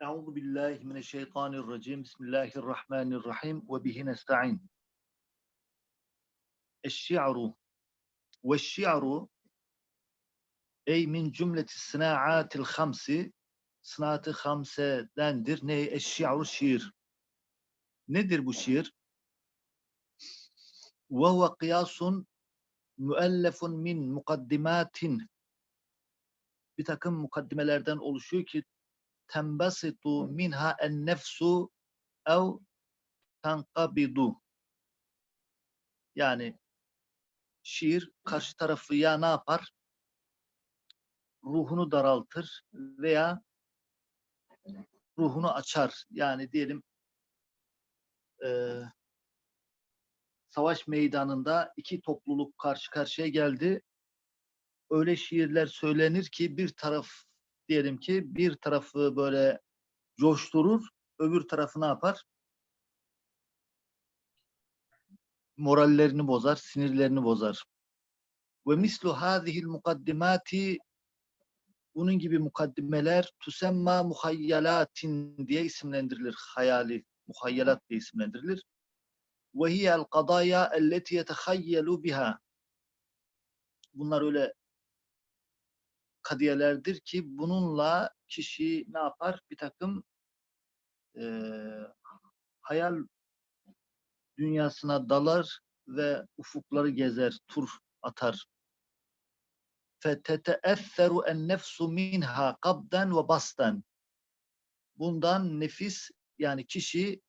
Euzu billahi mineşşeytanirracim. Bismillahirrahmanirrahim ve bihi nestaîn. Eşşi'ru ve şi'ru ey min cümleti sınaatil hamsi sınaatı hamsedendir. Ne? Eşşi'ru şiir. Nedir bu şiir? Ve huve kıyasun müellefun min mukaddimatin bir takım mukaddimelerden oluşuyor ki tembasitu minha en nefsu ev tenkabidu yani şiir karşı tarafı ya ne yapar? Ruhunu daraltır veya ruhunu açar. Yani diyelim eee savaş meydanında iki topluluk karşı karşıya geldi. Öyle şiirler söylenir ki bir taraf diyelim ki bir tarafı böyle coşturur, öbür tarafı ne yapar? Morallerini bozar, sinirlerini bozar. Ve mislu hazihil mukaddimati bunun gibi mukaddimeler tusemma muhayyalatin diye isimlendirilir. Hayali, muhayyalat diye isimlendirilir. Ve hiyel kadaya elleti yetehayyelu biha. Bunlar öyle kadiyelerdir ki bununla kişi ne yapar? Bir takım eee, hayal dünyasına dalar ve ufukları gezer, tur atar. فَتَتَأَثَّرُ النَّفْسُ مِنْهَا قَبْدًا وَبَسْطًا Bundan nefis yani kişi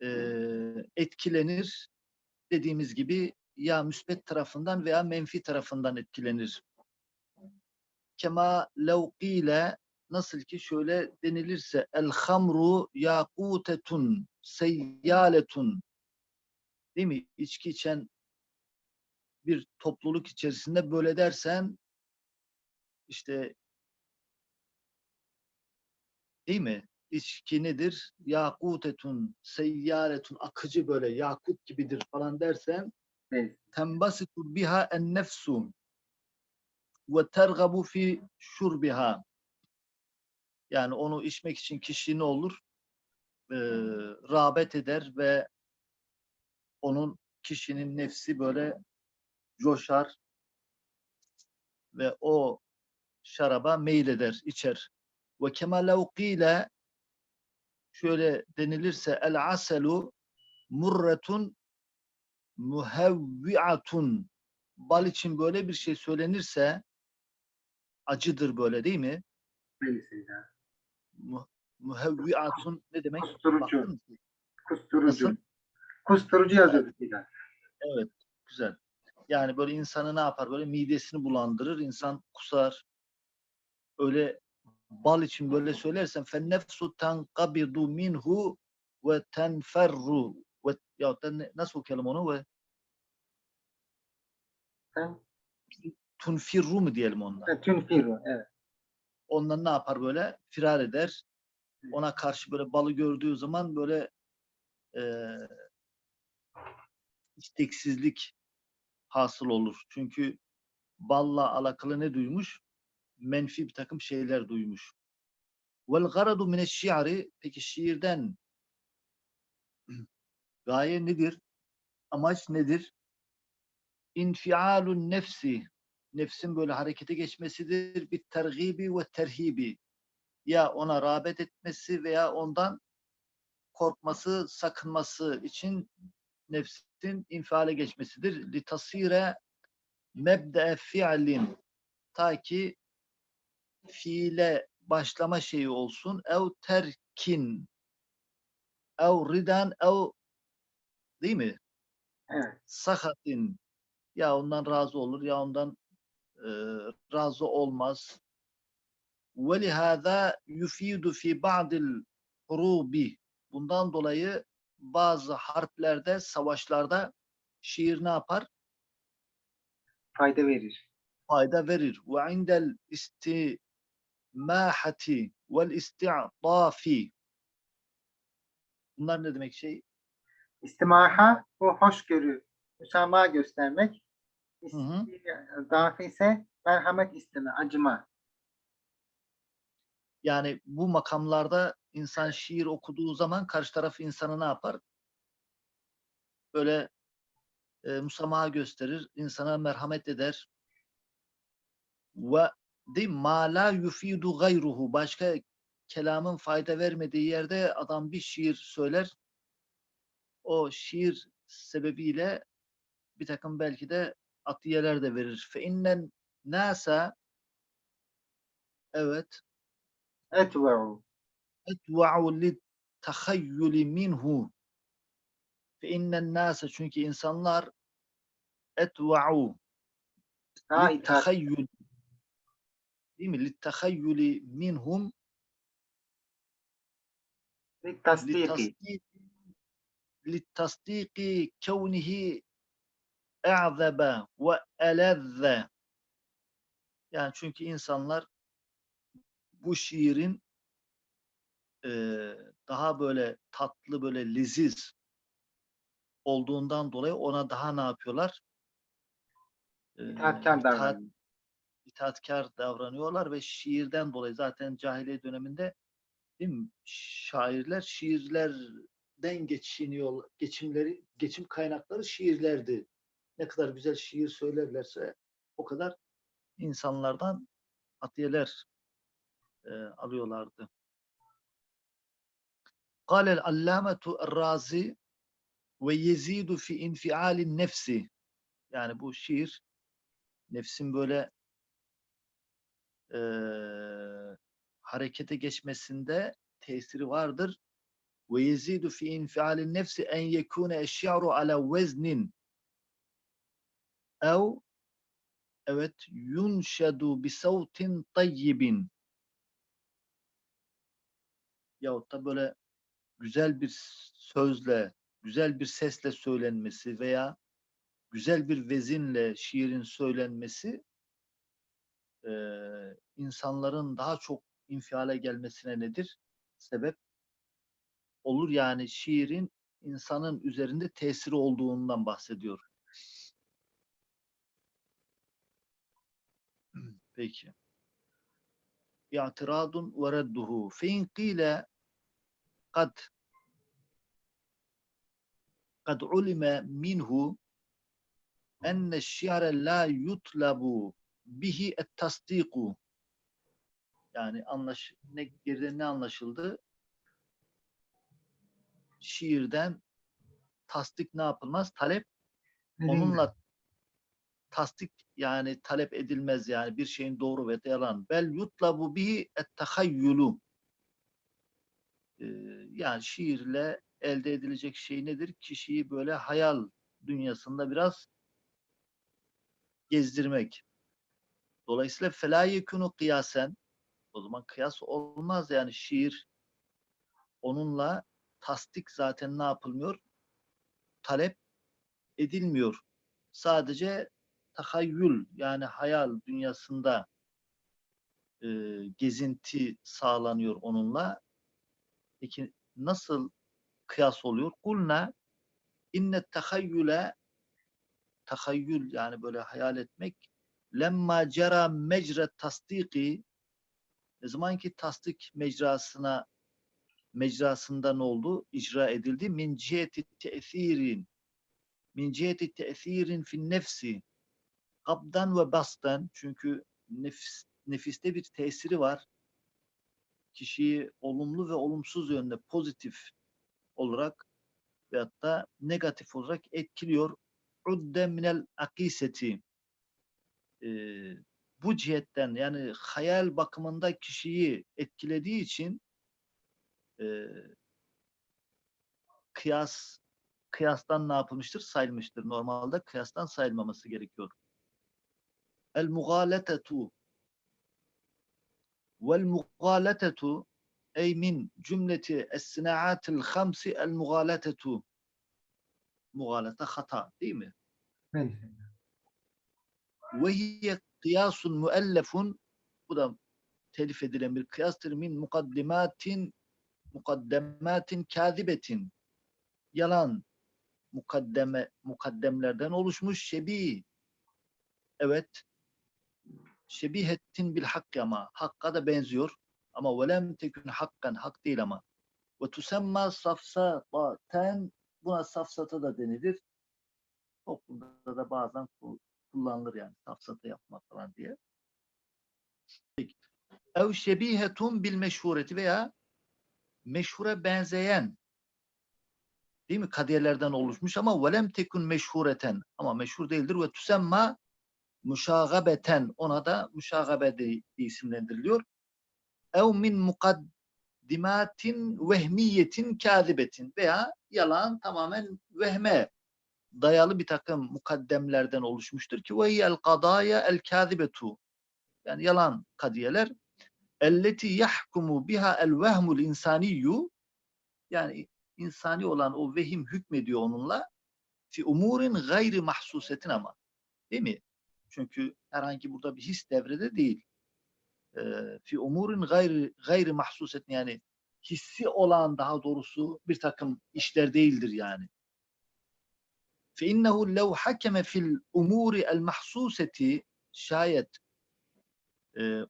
eee, etkilenir. Dediğimiz gibi ya müsbet tarafından veya menfi tarafından etkilenir. Kema levqile nasıl ki şöyle denilirse el hamru yakutetun seyyaletun değil mi? İçki içen bir topluluk içerisinde böyle dersen işte değil mi? İçki nedir? Yakutetun seyyaletun akıcı böyle yakut gibidir falan dersen Evet. tembasitu biha en nefsu ve tergabu fi şurbiha yani onu içmek için kişi ne olur? Ee, rağbet eder ve onun kişinin nefsi böyle coşar ve o şaraba meyleder, içer. Ve kema lev qile şöyle denilirse el aselu murretun muhevviatun bal için böyle bir şey söylenirse acıdır böyle değil mi? Mesela. Mu- Muhevviatun ne demek? Kusturucu. Kusturucu. Nasıl? Kusturucu yazıyordu Sinan. Evet, güzel. Yani böyle insanı ne yapar? Böyle midesini bulandırır, insan kusar. Öyle bal için böyle söylersen fennefsu tenqabidu minhu ve tenferru ve ya nasıl okuyalım onu ve tunfirru mu diyelim onunla? ha, tünfiru. Evet. Ondan ne yapar böyle? Firar eder. Ona karşı böyle balı gördüğü zaman böyle eee isteksizlik hasıl olur. Çünkü balla alakalı ne duymuş? Menfi bir takım şeyler duymuş. Vel garadu mine şiari peki şiirden gaye nedir? Amaç nedir? İnfialun nefsi nefsin böyle harekete geçmesidir. Bir tergibi ve terhibi ya ona rağbet etmesi veya ondan korkması, sakınması için nefsin infiale geçmesidir. Litasire mebde fi'lin ta ki fiile başlama şeyi olsun. Ev terkin ev ridan ev değil mi? Evet. Sakatin ya ondan razı olur ya ondan e, razı olmaz. وَلِهَذَا يُفِيدُ فِي بَعْدِ الْحُرُوبِ Bundan dolayı bazı harplerde, savaşlarda şiir ne yapar? Fayda verir. Fayda verir. وَعِنْدَ الْاِسْتِمَاحَةِ وَالْاِسْتِعْطَافِ Bunlar ne demek şey? İstimaha bu hoşgörü, müsamaha göstermek. Dafi ise merhamet isteme, acıma. Yani bu makamlarda insan şiir okuduğu zaman karşı taraf insanı ne yapar? Böyle e, musamaha gösterir, insana merhamet eder. Ve de ma la yufidu gayruhu başka kelamın fayda vermediği yerde adam bir şiir söyler. O şiir sebebiyle bir takım belki de atiyeler de verir. Fe innen nase evet. Etva'u etva'u li tahayyuli minhu. Fe innen nase çünkü insanlar etva'u li tahayyuli değil mi? Li tahayyuli minhum. Li tasdiki li tasdiki kevnihi e'zebe ve elezze. Yani çünkü insanlar bu şiirin e, daha böyle tatlı, böyle leziz olduğundan dolayı ona daha ne yapıyorlar? E, davranıyorlar. İtaatkar davranıyorlar ve şiirden dolayı zaten cahiliye döneminde değil mi? Şairler şiirlerden geçiniyor, geçimleri, geçim kaynakları şiirlerdi Ne kadar güzel şiir söylerlerse o kadar insanlardan atiyeler e, alıyorlardı. قال العلامة الرازي ويزيد في انفعال النفس yani bu şiir nefsin böyle e, harekete geçmesinde tesiri vardır. Ve yezidu fi infialin nefsi en yekune eşşi'ru ala veznin ev evet yunşedu bi savtin tayyibin yahut da böyle güzel bir sözle, güzel bir sesle söylenmesi veya güzel bir vezinle şiirin söylenmesi eee, insanların daha çok infiale gelmesine nedir? Sebep olur yani şiirin insanın üzerinde tesiri olduğundan bahsediyor. Peki. İ'tiradun ve redduhu. Fein qile kad kad ulime minhu enne şi're la yutlabu bihi et tasdiku yani anlaş ne geride ne anlaşıldı? Şiirden tasdik ne yapılmaz? Talep onunla tasdik yani talep edilmez yani bir şeyin doğru ve yalan. Bel yutlabu bihi et tahayyulu. Ee, yani şiirle elde edilecek şey nedir? Kişiyi böyle hayal dünyasında biraz gezdirmek. Dolayısıyla felâ yekûnü kıyasen o zaman kıyas olmaz yani şiir onunla tasdik zaten ne yapılmıyor? Talep edilmiyor. Sadece tahayyül yani hayal dünyasında e, gezinti sağlanıyor onunla. Peki nasıl kıyas oluyor? Kulna inne tahayyüle tahayyül yani böyle hayal etmek lemma cera mecre tasdiki ne zaman ki tasdik mecrasına mecrasında ne oldu? İcra edildi. Min ciheti te'sirin min ciheti te'sirin fin nefsi kabdan ve bastan çünkü nefis, nefiste bir tesiri var. Kişiyi olumlu ve olumsuz yönde pozitif olarak veyahut da negatif olarak etkiliyor. Udde minel akiseti Ee, bu cihetten yani hayal bakımında kişiyi etkilediği için e, kıyas kıyastan ne yapılmıştır? Sayılmıştır. Normalde kıyastan sayılmaması gerekiyor. El mugaletetu vel mugaletetu ey min cümleti es-sinaatil hamsi el mugaletetu mugalete hata değil mi? Ve hiye kıyasun müellefun bu da telif edilen bir kıyastır. Min mukaddimatin mukaddematin kâzibetin. Yalan mukaddeme mukaddemlerden oluşmuş şebi. Evet şebihettin bil hakki ama hakka da benziyor Ama velem tekün hakkan hak değil ama. Ve tusemma safsataten buna safsata da denilir. Toplumda da bazen ku- kullanılır yani safsata yapmak falan diye. Ev şebihetun bil meşhureti veya meşhure benzeyen değil mi? Kadiyelerden oluşmuş ama velem tekun meşhureten ama meşhur değildir ve tusemma müşagabeten ona da müşagabe diye isimlendiriliyor. Ev min mukaddimatin vehmiyetin kâzibetin veya yalan tamamen vehme dayalı bir takım mukaddemlerden oluşmuştur ki ve el kadaya el kâzibetu. Yani yalan kadiyeler. Elleti yahkumu biha el vehmul insaniyyu yani insani olan o vehim hükmediyor onunla. Fi umurin gayri mahsusetin ama. Değil mi? Çünkü herhangi burada bir his devrede değil. Ee, fi umurin gayri gayri mahsusetin yani hissi olan daha doğrusu bir takım işler değildir yani. Lev hakeme fil umuri el mahsuseti şayet e,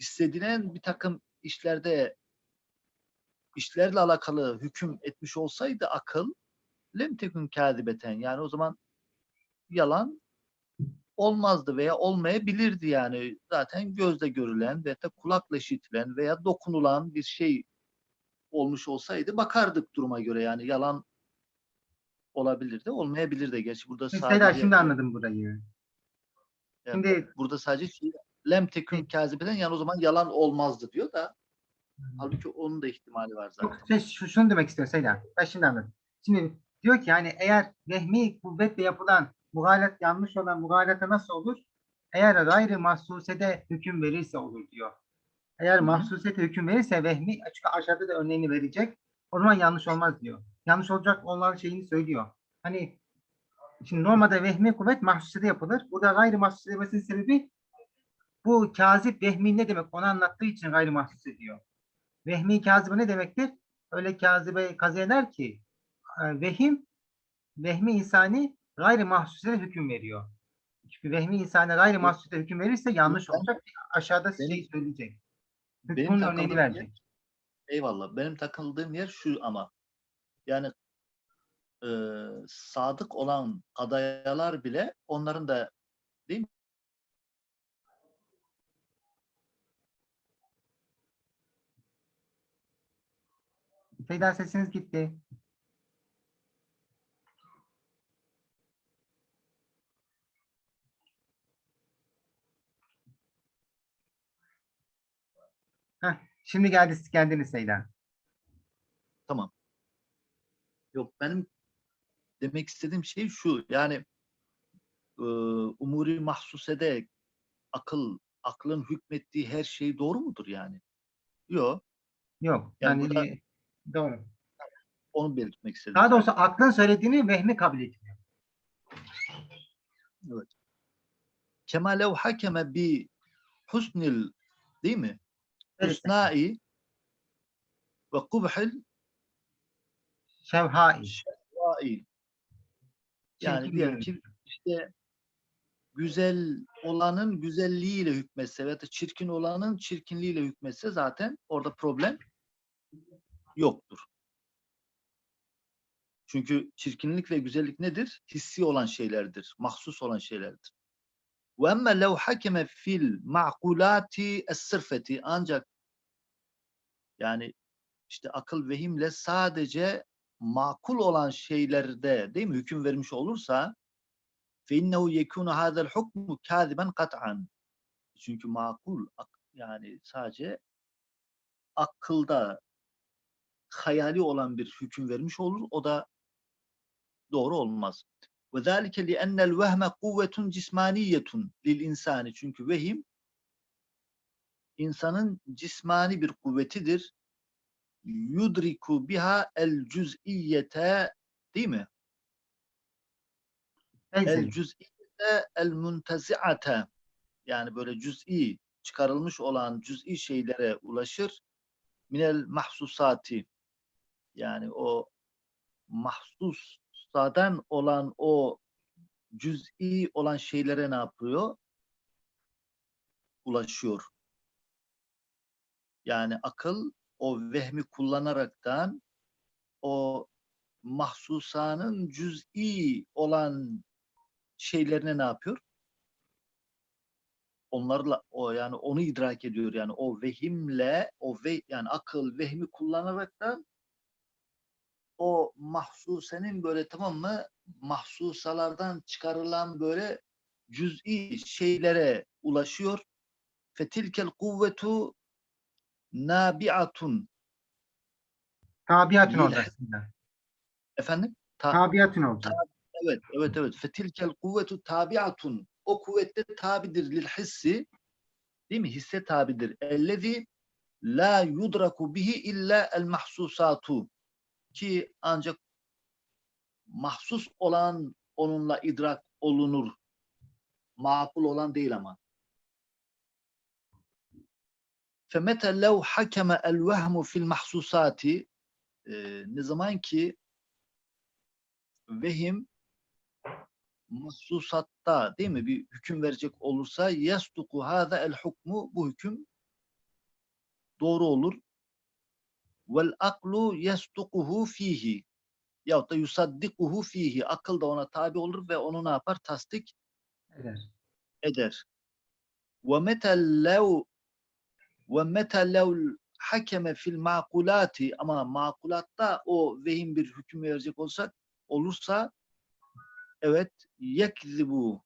hissedilen bir takım işlerde işlerle alakalı hüküm etmiş olsaydı akıl lem tekün kâzibeten yani o zaman yalan olmazdı veya olmayabilirdi yani zaten gözle görülen ve de kulakla işitilen veya dokunulan bir şey olmuş olsaydı bakardık duruma göre yani yalan olabilirdi olmayabilirdi gerçi burada Mesela sadece şimdi anladım burayı. Evet, Şimdi burada sadece şey, lem tekün kâzibeten yani o zaman yalan olmazdı diyor da halbuki onun da ihtimali var zaten. Yok, şey, şu, şunu demek istiyor Seyda. Ben şimdi anladım. Şimdi diyor ki yani eğer vehmi kuvvetle yapılan muhalet yanlış olan muhalete nasıl olur? Eğer gayri mahsusede hüküm verirse olur diyor. Eğer mahsusete hüküm verirse vehmi açık aşağıda da örneğini verecek. O zaman yanlış olmaz diyor. Yanlış olacak olan şeyini söylüyor. Hani şimdi normalde vehmi kuvvet mahsusede yapılır. Burada gayri mahsus demesinin sebebi bu kazip vehmi ne demek onu anlattığı için gayri mahsus ediyor. Vehmi kazibe ne demektir? Öyle kazibe kaziyeler ki e, vehim vehmi insani gayri mahsusede hüküm veriyor. Çünkü vehmi insani gayri mahsusede hüküm verirse yanlış olacak. Aşağıda Benim- şey söyleyecek. Hükmün örneğini verecek. Eyvallah. Benim takıldığım yer şu ama yani e, sadık olan adayalar bile onların da Seyda sesiniz gitti. Heh, şimdi geldi geldiniz Seyda. tamam. Yok benim demek istediğim şey şu yani e, umuri mahsusede akıl aklın hükmettiği her şey doğru mudur yani? Yok. Yok. Yani Yani, burada- doğru. Onu belirtmek istedim. Daha doğrusu aklın söylediğini vehmi kabul etmiyor. Kema lev hakeme bi husnil değil mi? Evet. Husnai ve kubhil Şevhai. vai. Yani diyelim. ki işte güzel olanın güzelliğiyle hükmetse veya da çirkin olanın çirkinliğiyle hükmetse zaten orada problem yoktur. Çünkü çirkinlik ve güzellik nedir? Hissi olan şeylerdir, mahsus olan şeylerdir. Ve emme lev hakeme fil ma'kulati es-sırfeti ancak yani işte akıl vehimle sadece makul olan şeylerde değil mi hüküm vermiş olursa fe innehu yekunu hadal hukmu kâziben kat'an. Çünkü makul yani sadece akılda hayali olan bir hüküm vermiş olur. O da doğru olmaz. Ve zalike li ennel vehme kuvvetun cismaniyetun lil insani. Çünkü vehim insanın cismani bir kuvvetidir. Yudriku biha el cüz'iyete değil mi? Evet. El cüz'iyete el muntazi'ate yani böyle cüz'i çıkarılmış olan cüz'i şeylere ulaşır. Minel mahsusati yani o mahsus mahsussadan olan o cüz'i olan şeylere ne yapıyor? Ulaşıyor. Yani akıl o vehmi kullanaraktan o mahsusanın cüz'i olan şeylerine ne yapıyor? Onlarla o yani onu idrak ediyor yani o vehimle o ve yani akıl vehmi kullanaraktan o mahsusenin böyle tamam mı mahsusalardan çıkarılan böyle cüz'i şeylere ulaşıyor. Fetilkel kuvvetu nabi'atun. Tabiatın Lil- olacak. efendim? Ta- Tabiatın olacak. evet evet evet. Fetilkel kuvvetu tabi'atun. O kuvvette tabidir lil hissi. Değil mi? Hisse tabidir. Ellezi la yudraku bihi illa el mahsusatu ki ancak mahsus olan onunla idrak olunur makul olan değil ama فَمَتَى لَوْ حَكَمَ الْوَهْمُ فِي الْمَحْسُسَاتِ e, ne zaman ki vehim mahsusatta değil mi bir hüküm verecek olursa yastuku hâza el hukmu bu hüküm doğru olur. Vel aklu yastukuhu fihi yahut da yusaddikuhu fihi akıl da ona tabi olur ve onu ne yapar? Tasdik Eder. eder. Ve meta lev ve meta lev hakeme fil makulati ama makulatta o vehim bir hüküm verecek olsak olursa evet yekzibu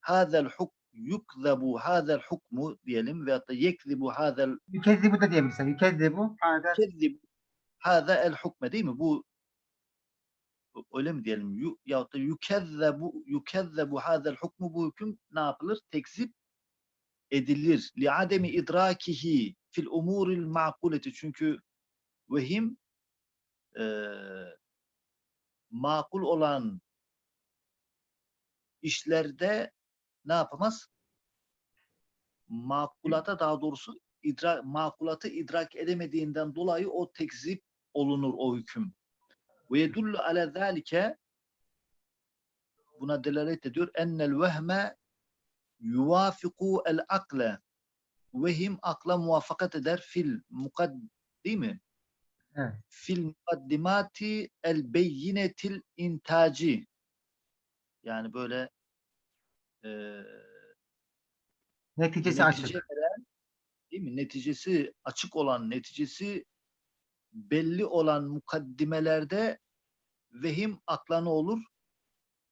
hazel huk yukzebu hazel hukmu diyelim veyahut da yekzibu hazel Yükezzibu da diyebilirsin. Yükezzibu. Hâdâ kezzib hâze el hukme değil mi? Bu öyle mi diyelim? Yu, yahut da yukezzebu yukezzebu hazel hukmu bu hüküm ne yapılır? Tekzip edilir. Li ademi idrakihi fil umuril makuleti. Çünkü vehim eee makul olan işlerde ne yapamaz? Makulata daha doğrusu idrak, makulatı idrak edemediğinden dolayı o tekzip olunur o hüküm. Ve yedullu ala zalike buna delalet ediyor. Ennel vehme yuvafiku el akle vehim akla muvaffakat eder fil mukad değil mi? Evet. Fil mukaddimati el beyinetil intaci yani böyle eee neticesi netice açık. veren, değil mi? Neticesi açık olan, neticesi belli olan mukaddimelerde vehim akla ne olur?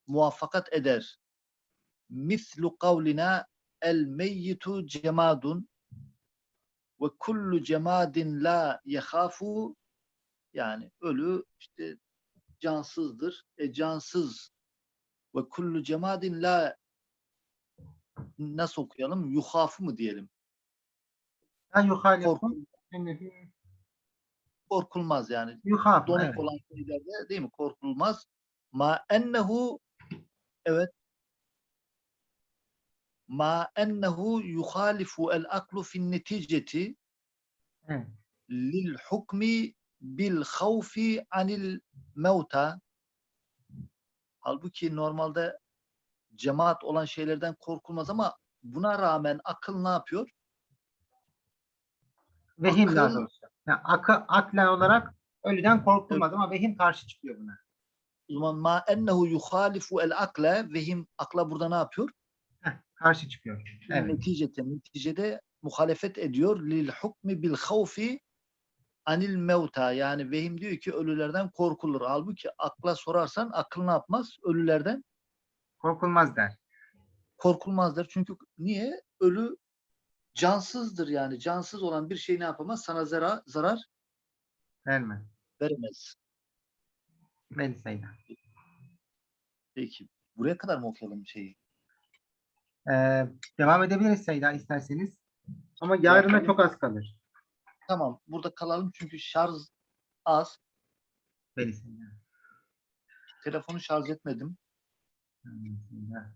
Muvaffakat eder. Mislu kavlina el meyyitu cemadun ve kullu cemadin la yehafu yani ölü işte cansızdır. E cansız ve kullu cemadin la nasıl okuyalım? Yuhafu mu diyelim? La yuhalifu. Korkul- korkulmaz yani. Yuhafu. Donuk Evet. olan şeylerde değil mi? Korkulmaz. Ma ennehu evet ma ennehu yuhalifu el aklu fin neticeti Evet. lil hukmi bil havfi anil mevta halbuki normalde cemaat olan şeylerden korkulmaz ama buna rağmen akıl ne yapıyor? Vehim daha Akıl- doğrusu. Yani akı, aklen olarak ölüden korkulmaz ama vehim karşı çıkıyor buna. O zaman ma ennehu yuhalifu el akle vehim akla burada ne yapıyor? Heh, karşı çıkıyor. Evet. Neticede, neticede muhalefet ediyor lil hukmi bil havfi anil mevta yani vehim diyor ki ölülerden korkulur. Halbuki akla sorarsan akıl ne yapmaz? Ölülerden Korkulmaz der. korkulmazdır. Çünkü niye? Ölü cansızdır yani. Cansız olan bir şey ne yapamaz? Sana zarar, zarar Vermez. veremez. Belli sayıda. Peki. Buraya kadar mı okuyalım şeyi? Ee, devam edebiliriz sayıda isterseniz. Ama yarına çok az kalır. Tamam. Burada kalalım çünkü şarj az. Belli sayıda. Telefonu şarj etmedim. Belli sayıda.